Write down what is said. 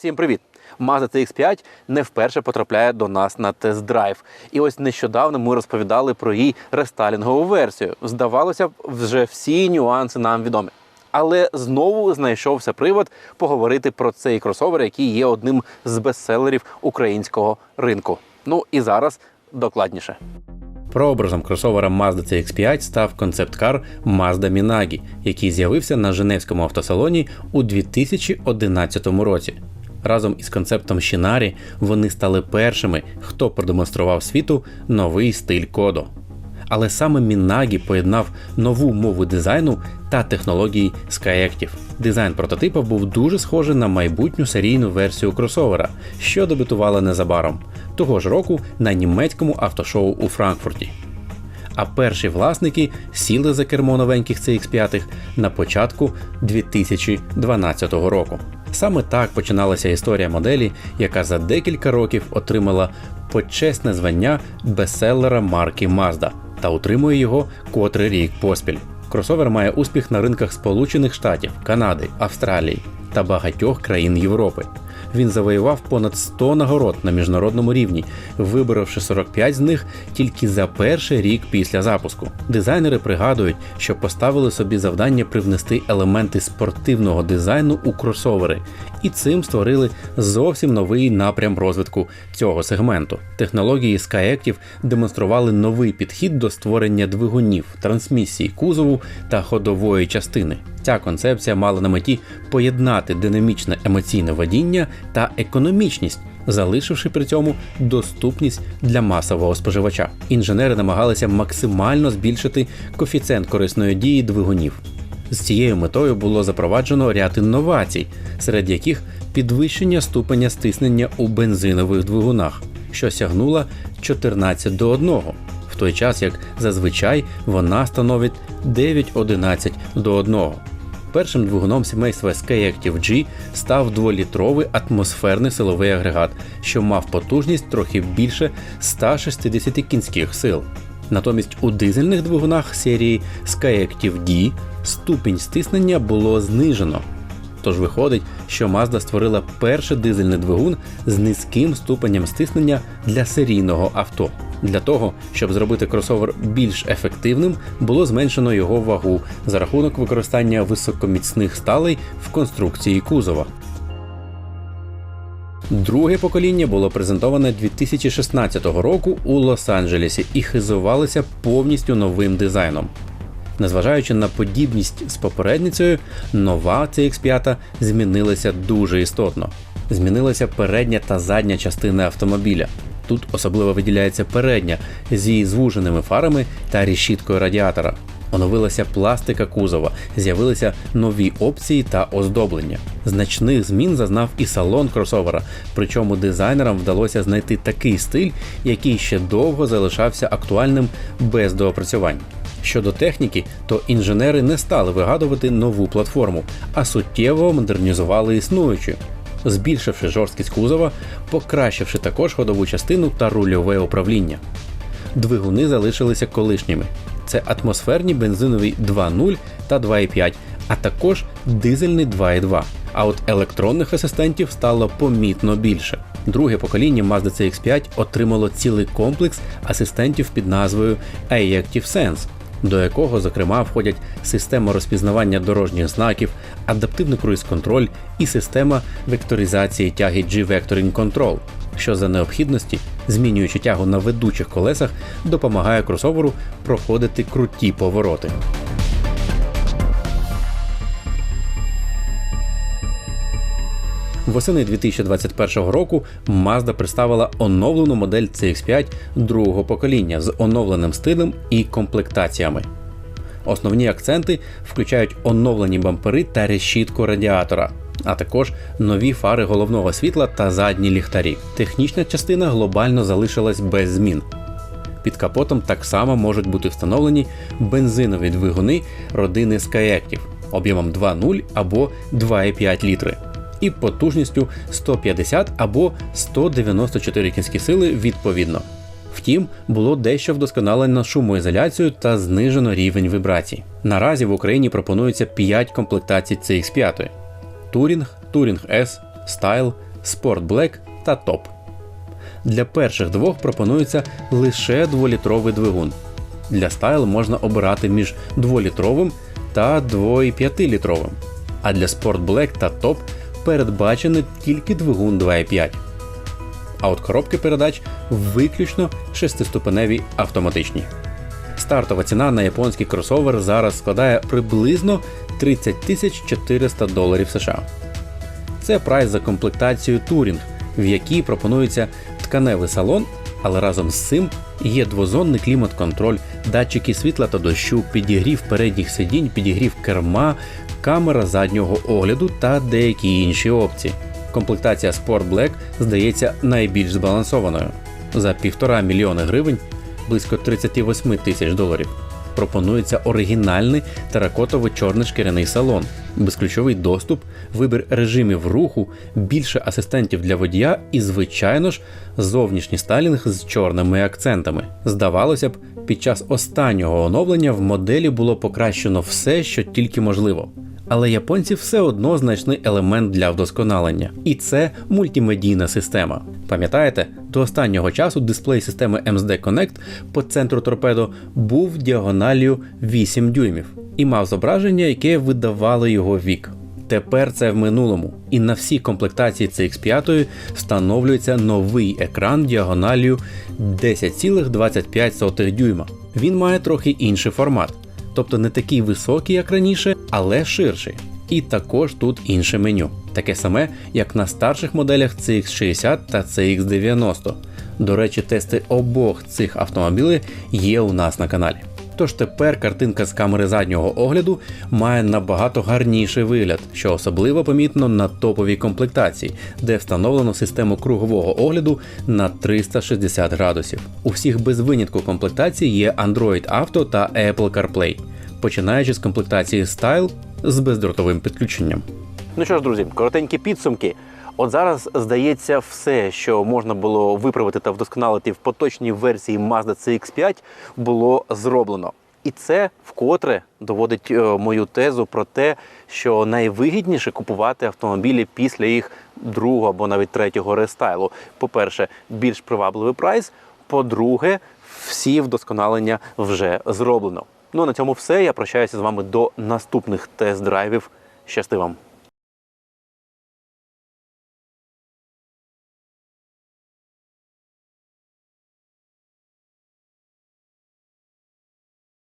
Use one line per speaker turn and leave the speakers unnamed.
Всім привіт! Mazda CX-5 не вперше потрапляє до нас на тест-драйв. І ось нещодавно ми розповідали про її рестайлінгову версію. Здавалося б, вже всі нюанси нам відомі. Але знову знайшовся привод поговорити про цей кросовер, який є одним з бестселерів українського ринку. Ну і зараз докладніше. Прообразом кросовера Mazda CX-5 став концепт-кар Mazda Minagi, який з'явився на Женевському автосалоні у 2011 році. Разом із концептом Шинарі вони стали першими, хто продемонстрував світу новий стиль коду. Але саме Мінагі поєднав нову мову дизайну та технології Skyactiv. Дизайн прототипа був дуже схожий на майбутню серійну версію кросовера, що дебютувала незабаром того ж року на німецькому автошоу у Франкфурті. А перші власники сіли за кермо новеньких CX5 на початку 2012 року. Саме так починалася історія моделі, яка за декілька років отримала почесне звання бестселера марки Mazda та утримує його котрий рік поспіль. Кросовер має успіх на ринках Сполучених Штатів, Канади, Австралії та багатьох країн Європи. Він завоював понад 100 нагород на міжнародному рівні, виборовши 45 з них тільки за перший рік після запуску. Дизайнери пригадують, що поставили собі завдання привнести елементи спортивного дизайну у кросовери, і цим створили зовсім новий напрям розвитку цього сегменту. Технології Skyactiv демонстрували новий підхід до створення двигунів, трансмісії, кузову та ходової частини. Ця концепція мала на меті поєднати динамічне емоційне водіння та економічність, залишивши при цьому доступність для масового споживача. Інженери намагалися максимально збільшити коефіцієнт корисної дії двигунів. З цією метою було запроваджено ряд інновацій, серед яких підвищення ступеня стиснення у бензинових двигунах, що сягнула 14 до 1, в той час як зазвичай вона становить 9-11 до 1. Першим двигуном сімейства Skyactiv G став 2-літровий атмосферний силовий агрегат, що мав потужність трохи більше 160 кінських сил. Натомість у дизельних двигунах серії Skyactiv D ступінь стиснення було знижено. Тож виходить, що Mazda створила перший дизельний двигун з низьким ступенем стиснення для серійного авто. Для того, щоб зробити кросовер більш ефективним, було зменшено його вагу за рахунок використання високоміцних сталей в конструкції кузова. Друге покоління було презентоване 2016 року у Лос-Анджелесі і хизувалося повністю новим дизайном. Незважаючи на подібність з попередницею, нова CX5 змінилася дуже істотно. Змінилася передня та задня частина автомобіля. Тут особливо виділяється передня з її звуженими фарами та решіткою радіатора. Оновилася пластика кузова, з'явилися нові опції та оздоблення. Значних змін зазнав і салон кросовера, причому дизайнерам вдалося знайти такий стиль, який ще довго залишався актуальним без доопрацювань. Щодо техніки, то інженери не стали вигадувати нову платформу, а суттєво модернізували існуючу, збільшивши жорсткість кузова, покращивши також ходову частину та рульове управління. Двигуни залишилися колишніми. Це атмосферні бензинові 2.0 та 2.5, а також дизельний 2.2. А от електронних асистентів стало помітно більше. Друге покоління Mazda CX5 отримало цілий комплекс асистентів під назвою Active Sense, до якого, зокрема, входять система розпізнавання дорожніх знаків, адаптивний круїз-контроль і система векторизації тяги G-Vectoring Control, що за необхідності, змінюючи тягу на ведучих колесах, допомагає кросоверу проходити круті повороти. Восени 2021 року Mazda представила оновлену модель CX5 другого покоління з оновленим стилем і комплектаціями. Основні акценти включають оновлені бампери та решітку радіатора, а також нові фари головного світла та задні ліхтарі. Технічна частина глобально залишилась без змін. Під капотом так само можуть бути встановлені бензинові двигуни родини Skyactiv об'ємом 2.0 або 2,5 літри і потужністю 150 або 194 кінські сили відповідно. Втім, було дещо вдосконалено шумоізоляцію та знижено рівень вібрацій. Наразі в Україні пропонується 5 комплектацій CX5: Touring, Touring S, Style, Sport Black та Top. Для перших двох пропонується лише 2-літровий двигун. Для Style можна обирати між 2-літровим та 2,5-літровим. А для Sport Black та Top передбачений тільки двигун 2,5. А от коробки передач виключно шестиступеневі автоматичні. Стартова ціна на японський кросовер зараз складає приблизно 30 тисяч 400 доларів США. Це прайс за комплектацію Touring, в якій пропонується тканевий салон, але разом з цим є двозонний клімат-контроль, датчики світла та дощу, підігрів передніх сидінь, підігрів керма, камера заднього огляду та деякі інші опції. Комплектація Sport Black здається найбільш збалансованою. За півтора мільйони гривень близько 38 тисяч доларів. Пропонується оригінальний теракотовий чорний шкіряний салон, безключовий доступ, вибір режимів руху, більше асистентів для водія і, звичайно ж, зовнішній стайлінг з чорними акцентами. Здавалося б, під час останнього оновлення в моделі було покращено все, що тільки можливо. Але японці все одно знайшли елемент для вдосконалення, і це мультимедійна система. Пам'ятаєте, до останнього часу дисплей системи MSD Connect по центру торпедо був діагоналлю 8 дюймів і мав зображення, яке видавало його вік. Тепер це в минулому, і на всій комплектації CX5 встановлюється новий екран діагоналлю 10,25 дюйма. Він має трохи інший формат, тобто не такий високий, як раніше, але ширший. І також тут інше меню, таке саме, як на старших моделях CX60 та CX90. До речі, тести обох цих автомобілів є у нас на каналі. Тож тепер картинка з камери заднього огляду має набагато гарніший вигляд, що особливо помітно на топовій комплектації, де встановлено систему кругового огляду на 360 градусів. У всіх без винятку комплектацій є Android Auto та Apple CarPlay, починаючи з комплектації Style з бездротовим підключенням. Ну що ж, друзі, коротенькі підсумки. От зараз здається, все, що можна було виправити та вдосконалити в поточній версії Mazda CX5, було зроблено. І це вкотре доводить е, мою тезу про те, що найвигідніше купувати автомобілі після їх другого або навіть третього рестайлу. По-перше, більш привабливий прайс. По-друге, всі вдосконалення вже зроблено. Ну а на цьому все. Я прощаюся з вами до наступних тест-драйвів. Щасти вам!